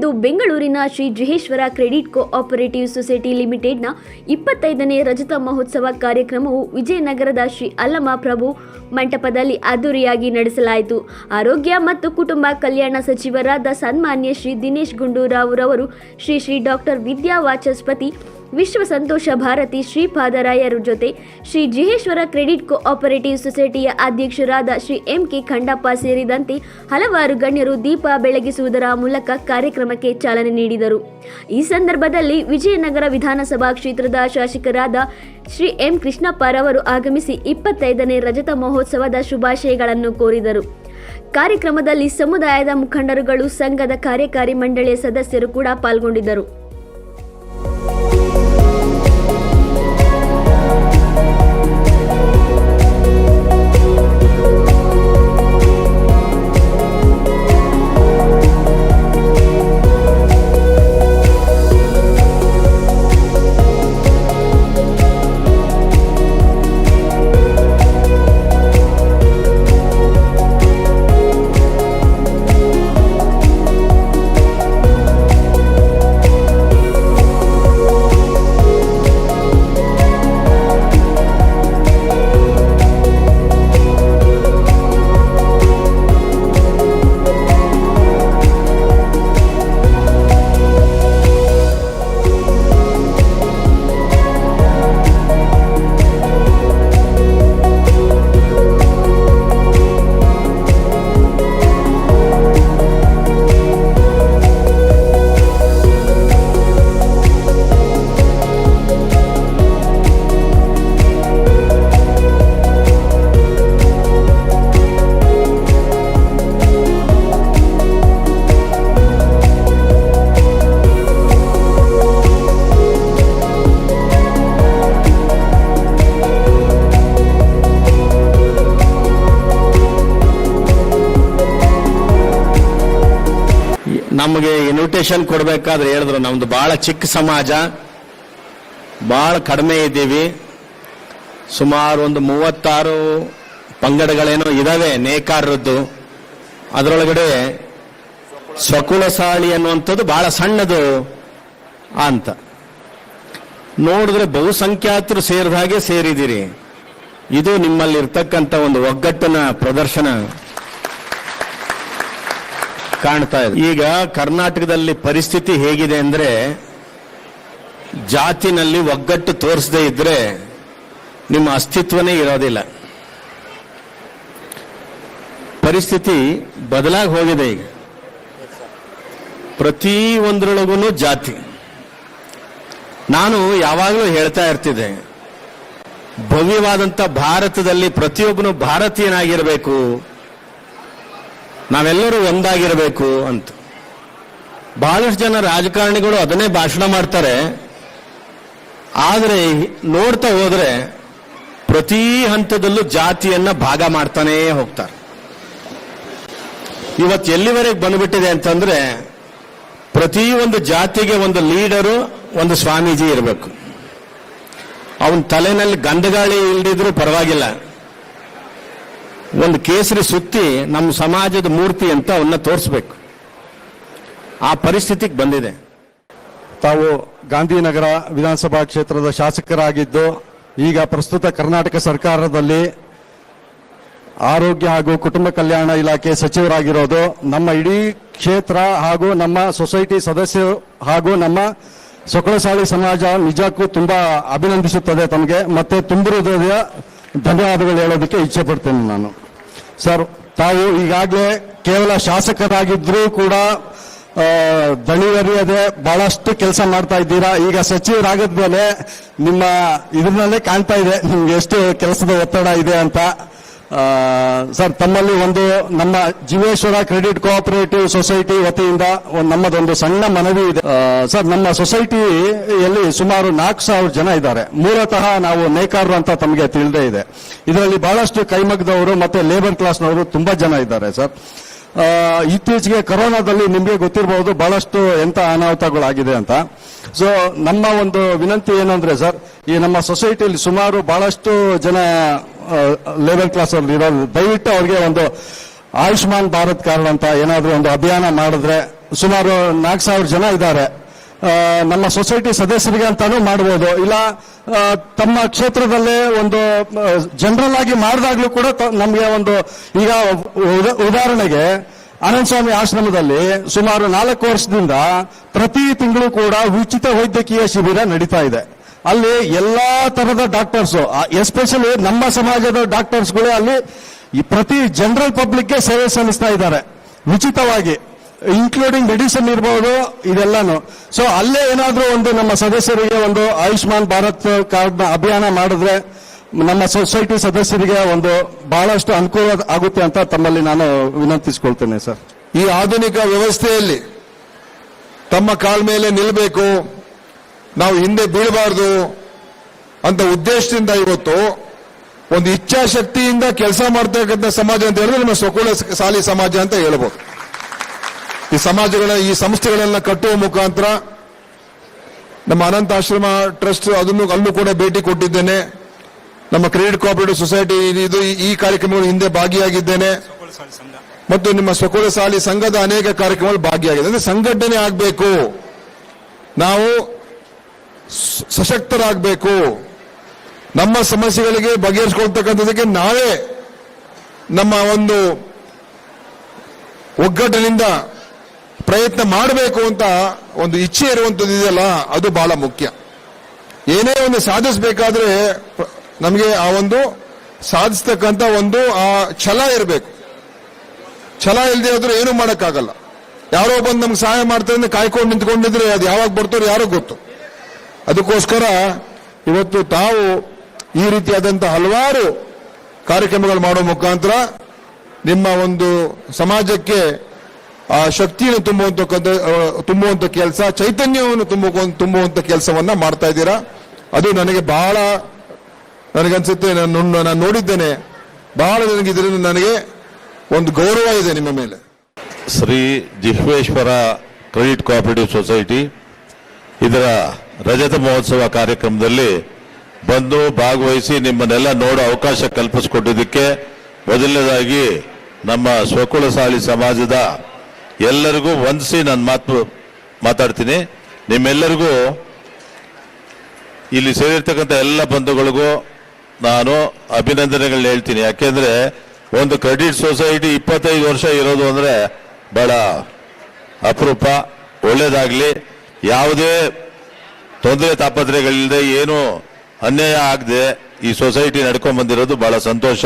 ಇಂದು ಬೆಂಗಳೂರಿನ Shri Jayeshwara credit cooperative society ಲಿಮಿಟೆಡ್ನ ಇಪ್ಪತ್ತೈದನೇ ರಜತ ಮಹೋತ್ಸವ ಕಾರ್ಯಕ್ರಮವು ವಿಜಯನಗರದ ಶ್ರೀ ಅಲ್ಲಮ ಪ್ರಭು ಮಂಟಪದಲ್ಲಿ ಅದ್ದೂರಿಯಾಗಿ ನಡೆಸಲಾಯಿತು. ಆರೋಗ್ಯ ಮತ್ತು ಕುಟುಂಬ ಕಲ್ಯಾಣ ಸಚಿವರಾದ ಸನ್ಮಾನ್ಯ ಶ್ರೀ ದಿನೇಶ್ ಗುಂಡೂರಾವ್ರವರು ಶ್ರೀ ಶ್ರೀ ಡಾಕ್ಟರ್ ವಿದ್ಯಾ ವಾಚಸ್ಪತಿ ವಿಶ್ವ ಸಂತೋಷ ಭಾರತಿ ಶ್ರೀಪಾದರಾಯರ ಜೊತೆ ಶ್ರೀ ಜಿಹೇಶ್ವರ ಕ್ರೆಡಿಟ್ ಕೋಆಪರೇಟಿವ್ ಸೊಸೈಟಿಯ ಅಧ್ಯಕ್ಷರಾದ ಶ್ರೀ ಎಂ ಕೆ ಖಂಡಪ್ಪ ಸೇರಿದಂತೆ ಹಲವಾರು ಗಣ್ಯರು ದೀಪ ಬೆಳಗಿಸುವುದರ ಮೂಲಕ ಕಾರ್ಯಕ್ರಮಕ್ಕೆ ಚಾಲನೆ ನೀಡಿದರು. ಈ ಸಂದರ್ಭದಲ್ಲಿ ವಿಜಯನಗರ ವಿಧಾನಸಭಾ ಕ್ಷೇತ್ರದ ಶಾಸಕರಾದ ಶ್ರೀ ಎಂ ಕೃಷ್ಣಪ್ಪ ರವರು ಆಗಮಿಸಿ ಇಪ್ಪತ್ತೈದನೇ ರಜತ ಮಹೋತ್ಸವದ ಶುಭಾಶಯಗಳನ್ನು ಕೋರಿದರು. ಕಾರ್ಯಕ್ರಮದಲ್ಲಿ ಸಮುದಾಯದ ಮುಖಂಡರುಗಳು, ಸಂಘದ ಕಾರ್ಯಕಾರಿ ಮಂಡಳಿಯ ಸದಸ್ಯರು ಕೂಡ ಪಾಲ್ಗೊಂಡಿದ್ದರು. ನಮಗೆ ಇನ್ವಿಟೇಷನ್ ಕೊಡಬೇಕಾದ್ರೆ ಹೇಳಿದ್ರು, ನಮ್ದು ಬಹಳ ಚಿಕ್ಕ ಸಮಾಜ ಬಹಳ ಕಡಿಮೆ ಇದ್ದೀವಿ. ಸುಮಾರು ಒಂದು ಮೂವತ್ತಾರು ಪಂಗಡಗಳೇನೋ ಇದಾವೆ, ನೇಕಾರರದ್ದು. ಅದರೊಳಗಡೆ ಸ್ವಕುಲಸಾಳಿ ಅನ್ನುವಂಥದ್ದು ಬಹಳ ಸಣ್ಣದು ಅಂತ. ನೋಡಿದ್ರೆ ಬಹುಸಂಖ್ಯಾತರು ಸೇರಿದ ಹಾಗೆ ಸೇರಿದಿರಿ ಇದು ನಿಮ್ಮಲ್ಲಿ ಇರ್ತಕ್ಕಂಥ ಒಂದು ಒಗ್ಗಟ್ಟಿನ ಪ್ರದರ್ಶನ. ಕಾಣ್ತಾ ಇದೆ. ಈಗ ಕರ್ನಾಟಕದಲ್ಲಿ ಪರಿಸ್ಥಿತಿ ಹೇಗಿದೆ ಅಂದ್ರೆ ಜಾತಿನಲ್ಲಿ ಒಗ್ಗಟ್ಟು ತೋರಿಸದೇ ಇದ್ರೆ ನಿಮ್ಮ ಅಸ್ತಿತ್ವನೇ ಇರೋದಿಲ್ಲ. ಪರಿಸ್ಥಿತಿ ಬದಲಾಗಿ ಹೋಗಿದೆ ಈಗ. ಪ್ರತಿ ಒಂದರೊಳಗೂ ಜಾತಿ. ನಾನು ಯಾವಾಗಲೂ ಹೇಳ್ತಾ ಇರ್ತಿದ್ದೆ ಭವ್ಯವಾದಂಥ ಭಾರತದಲ್ಲಿ ಪ್ರತಿಯೊಬ್ಬನು ಭಾರತೀಯನಾಗಿರಬೇಕು. ನಾವೆಲ್ಲರೂ ಒಂದಾಗಿರಬೇಕು ಅಂತ. ಬಹಳಷ್ಟು ಜನ ರಾಜಕಾರಣಿಗಳು ಅದನ್ನೇ ಭಾಷಣ ಮಾಡ್ತಾರೆ. ಆದರೆ ನೋಡ್ತಾ ಹೋದ್ರೆ ಪ್ರತಿ ಹಂತದಲ್ಲೂ ಜಾತಿಯನ್ನ ಭಾಗ ಮಾಡ್ತಾನೇ ಹೋಗ್ತಾರೆ. ಇವತ್ತು ಎಲ್ಲಿವರೆಗೆ ಬಂದ್ಬಿಟ್ಟಿದೆ ಅಂತಂದ್ರೆ ಪ್ರತಿ ಒಂದು ಜಾತಿಗೆ ಒಂದು ಲೀಡರು, ಒಂದು ಸ್ವಾಮೀಜಿ ಇರಬೇಕು. ಅವನ ತಲೆನಲ್ಲಿ ಗಂಧಗಾಳಿ ಇಲ್ದಿದ್ರೂ ಪರವಾಗಿಲ್ಲ. ಒಂದು ಕೇಸರಿ ಸುತ್ತಿ ನಮ್ಮ ಸಮಾಜದ ಮೂರ್ತಿ ಅಂತ ಅವನ್ನ ತೋರಿಸ್ಬೇಕು. ಆ ಪರಿಸ್ಥಿತಿಗೆ ಬಂದಿದೆ. ತಾವು ಗಾಂಧಿನಗರ ವಿಧಾನಸಭಾ ಕ್ಷೇತ್ರದ ಶಾಸಕರಾಗಿದ್ದು, ಈಗ ಪ್ರಸ್ತುತ ಕರ್ನಾಟಕ ಸರ್ಕಾರದಲ್ಲಿ ಆರೋಗ್ಯ ಹಾಗೂ ಕುಟುಂಬ ಕಲ್ಯಾಣ ಇಲಾಖೆ ಸಚಿವರಾಗಿರೋದು. ನಮ್ಮ ಇಡೀ ಕ್ಷೇತ್ರ ಹಾಗೂ ನಮ್ಮ ಸೊಸೈಟಿ ಸದಸ್ಯರು ಹಾಗೂ ನಮ್ಮ ಸೊಕಳಸಾಳಿ ಸಮಾಜ ನಿಜಕ್ಕೂ ತುಂಬಾ ಅಭಿನಂದಿಸುತ್ತದೆ ತಮಗೆ. ಮತ್ತೆ ತುಂಬ ಹೃದಯದ ಧನ್ಯವಾದಗಳು ಹೇಳೋದಕ್ಕೆ ಇಚ್ಛೆ ಪಡ್ತೇನೆ ನಾನು. ಸರ್, ತಾವು ಈಗಾಗಲೇ ಕೇವಲ ಶಾಸಕರಾಗಿದ್ದರೂ ಕೂಡ ದಣಿವರಿಯದೆ ಬಹಳಷ್ಟು ಕೆಲಸ ಮಾಡ್ತಾ ಇದ್ದೀರಾ? ಈಗ ಸಚಿವರಾಗದ್ಮೇಲೆ ನಿಮ್ಮ ಇದರಲ್ಲೇ ಕಾಣ್ತಾ ಇದೆ, ನಿಮ್ಗೆ ಎಷ್ಟು ಕೆಲಸದ ಒತ್ತಡ ಇದೆ ಅಂತ. ಸರ್, ತಮ್ಮಲ್ಲಿ ಒಂದು ನಮ್ಮ ಜೀವೇಶ್ವರ ಕ್ರೆಡಿಟ್ ಕೋಆಪರೇಟಿವ್ ಸೊಸೈಟಿ ವತಿಯಿಂದ ನಮ್ಮದೊಂದು ಸಣ್ಣ ಮನವಿ ಇದೆ. ಸರ್, ನಮ್ಮ ಸೊಸೈಟಿಯಲ್ಲಿ ಸುಮಾರು ನಾಲ್ಕು ಸಾವಿರ ಜನ ಇದ್ದಾರೆ. ಮೂಲತಃ ನಾವು ನೇಕಾರರು ಅಂತ ತಮಗೆ ತಿಳಿದೇ ಇದೆ. ಇದರಲ್ಲಿ ಬಹಳಷ್ಟು ಕೈಮಗ್ಗದವರು ಮತ್ತೆ ಲೇಬರ್ ಕ್ಲಾಸ್ನವರು ತುಂಬಾ ಜನ ಇದ್ದಾರೆ, ಸರ್. ಇತ್ತೀಚೆಗೆ ಕೊರೋನಾದಲ್ಲಿ ನಿಮಗೆ ಗೊತ್ತಿರಬಹುದು ಬಹಳಷ್ಟು ಎಂತ ಅನಾಹುತಗಳಾಗಿದೆ ಅಂತ. ಸೊ ನಮ್ಮ ಒಂದು ವಿನಂತಿ ಏನು ಅಂದ್ರೆ ಸರ್, ಈ ನಮ್ಮ ಸೊಸೈಟಿಯಲ್ಲಿ ಸುಮಾರು ಬಹಳಷ್ಟು ಜನ ಲೇಬರ್ ಕ್ಲಾಸ್ ಅವ್ರಲ್ಲಿ ಇರೋದು. ದಯವಿಟ್ಟು ಅವ್ರಿಗೆ ಒಂದು ಆಯುಷ್ಮಾನ್ ಭಾರತ್ ಕಾರ್ಡ್ ಅಂತ ಏನಾದರೂ ಒಂದು ಅಭಿಯಾನ ಮಾಡಿದ್ರೆ ಸುಮಾರು ನಾಲ್ಕು ಸಾವಿರ ಜನ ಇದ್ದಾರೆ. ನಮ್ಮ ಸೊಸೈಟಿ ಸದಸ್ಯರಿಗೆ ಅಂತಾನು ಮಾಡ್ಬೋದು. ಇಲ್ಲ ತಮ್ಮ ಕ್ಷೇತ್ರದಲ್ಲೇ ಒಂದು ಜನರಲ್ ಆಗಿ ಮಾಡಿದಾಗ್ಲೂ ಕೂಡ ನಮಗೆ ಒಂದು ಈಗ ಉದ- ಉದಾಹರಣೆಗೆ ಆನಂದ ಸ್ವಾಮಿ ಆಶ್ರಮದಲ್ಲಿ ಸುಮಾರು ನಾಲ್ಕು ವರ್ಷದಿಂದ ಪ್ರತಿ ತಿಂಗಳು ಕೂಡ ಉಚಿತ ವೈದ್ಯಕೀಯ ಶಿಬಿರ ನಡೀತಾ ಇದೆ. ಅಲ್ಲಿ ಎಲ್ಲಾ ತರದ ಡಾಕ್ಟರ್ಸ್ ಎಸ್ಪೆಷಲಿ ನಮ್ಮ ಸಮಾಜದ ಡಾಕ್ಟರ್ಸ್ಗಳು ಅಲ್ಲಿ ಪ್ರತಿ ಜನರಲ್ ಪಬ್ಲಿಕ್ಗೆ ಸೇವೆ ಸಲ್ಲಿಸ್ತಾ ಇದ್ದಾರೆ, ಉಚಿತವಾಗಿ ಇನ್ಕ್ಲೂಡಿಂಗ್ ಮೆಡಿಸಿನ್ ಇರಬಹುದು ಇದೆಲ್ಲಾನು. ಸೊ ಅಲ್ಲೇ ಏನಾದರೂ ಒಂದು ನಮ್ಮ ಸದಸ್ಯರಿಗೆ ಒಂದು ಆಯುಷ್ಮಾನ್ ಭಾರತ್ ಕಾರ್ಡ್ ಅಭಿಯಾನ ಮಾಡಿದ್ರೆ, ನಮ್ಮ ಸೊಸೈಟಿ ಸದಸ್ಯರಿಗೆ ಒಂದು ಬಹಳಷ್ಟು ಅನುಕೂಲ ಆಗುತ್ತೆ ಅಂತ ತಮ್ಮಲ್ಲಿ ನಾನು ವಿನಂತಿಸಿಕೊಳ್ತೇನೆ, ಸರ್. ಈ ಆಧುನಿಕ ವ್ಯವಸ್ಥೆಯಲ್ಲಿ ತಮ್ಮ ಕಾಲ್ ಮೇಲೆ ನಿಲ್ಲಬೇಕು ನಾವು ಹಿಂದೆ ಬೀಳಬಾರ್ದು ಅಂತ ಉದ್ದೇಶದಿಂದ ಇವತ್ತು ಒಂದು ಇಚ್ಛಾಶಕ್ತಿಯಿಂದ ಕೆಲಸ ಮಾಡ್ತಕ್ಕಂಥ ಸಮಾಜ ಅಂತ ಹೇಳಿದ್ರೆ ನಮ್ಮ ಸ್ವಕುಲ ಸಾಲಿ ಸಮಾಜ ಅಂತ ಹೇಳ್ಬೋದು. ಈ ಸಮಾಜಗಳ, ಈ ಸಂಸ್ಥೆಗಳೆಲ್ಲ ಕಟ್ಟುವ ಮುಖಾಂತರ ನಮ್ಮ ಅನಂತ ಆಶ್ರಮ ಟ್ರಸ್ಟ್ ಅದನ್ನು ಅಲ್ಲೂ ಕೂಡ ಭೇಟಿ ಕೊಟ್ಟಿದ್ದೇನೆ. ನಮ್ಮ ಕ್ರೆಡಿಟ್ ಕೋಆಪರೇಟಿವ್ ಸೊಸೈಟಿ ಇದು ಈ ಕಾರ್ಯಕ್ರಮಗಳು ಹಿಂದೆ ಭಾಗಿಯಾಗಿದ್ದೇನೆ. ಮತ್ತು ನಿಮ್ಮ ಸ್ವಕುಲ ಸಾಲಿ ಸಂಘದ ಅನೇಕ ಕಾರ್ಯಕ್ರಮಗಳು ಭಾಗಿಯಾಗಿದೆ. ಅಂದ್ರೆ ಸಂಘಟನೆ ಆಗಬೇಕು. ನಾವು ಸಶಕ್ತರಾಗಬೇಕು. ನಮ್ಮ ಸಮಸ್ಯೆಗಳಿಗೆ ಬಗೆಹರಿಸ್ಕೊಳ್ತಕ್ಕಂಥದಕ್ಕೆ ನಾವೇ ನಮ್ಮ ಒಂದು ಒಗ್ಗಟ್ಟಿನಿಂದ ಪ್ರಯತ್ನ ಮಾಡಬೇಕು ಅಂತ ಒಂದು ಇಚ್ಛೆ ಇರುವಂಥದ್ದು ಇದೆಯಲ್ಲ, ಅದು ಬಹಳ ಮುಖ್ಯ. ಏನೇ ಒಂದು ಸಾಧಿಸಬೇಕಾದ್ರೆ ನಮಗೆ ಆ ಒಂದು ಸಾಧಿಸ್ತಕ್ಕಂಥ ಒಂದು ಆ ಛಲ ಇರಬೇಕು. ಛಲ ಇಲ್ಲದೆ ಹೋದ್ರೆ ಏನು ಮಾಡೋಕ್ಕಾಗಲ್ಲ. ಯಾರೋ ಬಂದು ನಮ್ಗೆ ಸಹಾಯ ಮಾಡ್ತಾರೆ ಕಾಯ್ಕೊಂಡು ನಿಂತ್ಕೊಂಡಿದ್ರೆ ಅದು ಯಾವಾಗ ಬರ್ತಾರೋ ಯಾರೋ ಗೊತ್ತು. ಅದಕ್ಕೋಸ್ಕರ ಇವತ್ತು ತಾವು ಈ ರೀತಿಯಾದಂಥ ಹಲವಾರು ಕಾರ್ಯಕ್ರಮಗಳು ಮಾಡುವ ಮುಖಾಂತರ ನಿಮ್ಮ ಒಂದು ಸಮಾಜಕ್ಕೆ, ಆ, ಶಕ್ತಿಯನ್ನು ತುಂಬುವಂತಕ್ಕಂಥ ತುಂಬುವಂಥ ತುಂಬುವಂತ ಕೆಲಸ, ಚೈತನ್ಯವನ್ನು ತುಂಬ ತುಂಬುವಂತ ಕೆಲಸವನ್ನ ಮಾಡ್ತಾ ಇದ್ದೀರಾ? ಅದು ನನಗೆ ಬಹಳ, ನನಗನ್ಸುತ್ತೆ, ನಾನು ನಾನು ನೋಡಿದ್ದೇನೆ. ಬಹಳ ನನಗೆ ಇದರಿಂದ ನನಗೆ ಒಂದು ಗೌರವ ಇದೆ ನಿಮ್ಮ ಮೇಲೆ. Shri Jihweshwara credit cooperative society, ಇದರ ರಜತ ಮಹೋತ್ಸವ ಕಾರ್ಯಕ್ರಮದಲ್ಲಿ ಬಂದು ಭಾಗವಹಿಸಿ ನಿಮ್ಮನ್ನೆಲ್ಲ ನೋಡೋ ಅವಕಾಶ ಕಲ್ಪಿಸಿಕೊಟ್ಟಿದ್ದಕ್ಕೆ ಮೊದಲನೇದಾಗಿ ನಮ್ಮ ಸ್ವಕುಲಶಾಲಿ ಸಮಾಜದ ಎಲ್ಲರಿಗೂ ವಂದಿಸಿ ನಾನು ಮಾತು ಮಾತಾಡ್ತೀನಿ. ನಿಮ್ಮೆಲ್ಲರಿಗೂ ಇಲ್ಲಿ ಸೇರಿರ್ತಕ್ಕಂಥ ಎಲ್ಲ ಬಂಧುಗಳಿಗೂ ನಾನು ಅಭಿನಂದನೆಗಳನ್ನ ಹೇಳ್ತೀನಿ. ಯಾಕೆಂದ್ರೆ ಒಂದು ಕ್ರೆಡಿಟ್ ಸೊಸೈಟಿ ಇಪ್ಪತ್ತೈದು ವರ್ಷ ಇರೋದು ಅಂದ್ರೆ ಬಹಳ ಅಪರೂಪ ಒಳ್ಳೆಯದಾಗಲಿ ಯಾವುದೇ ತೊಂದರೆ ತಾಪತ್ರೆಗಳಿಲ್ಲದೆ ಏನು ಅನ್ಯಾಯ ಆಗದೆ ಈ ಸೊಸೈಟಿ ನಡ್ಕೊಂಡ್ ಬಂದಿರೋದು ಬಹಳ ಸಂತೋಷ.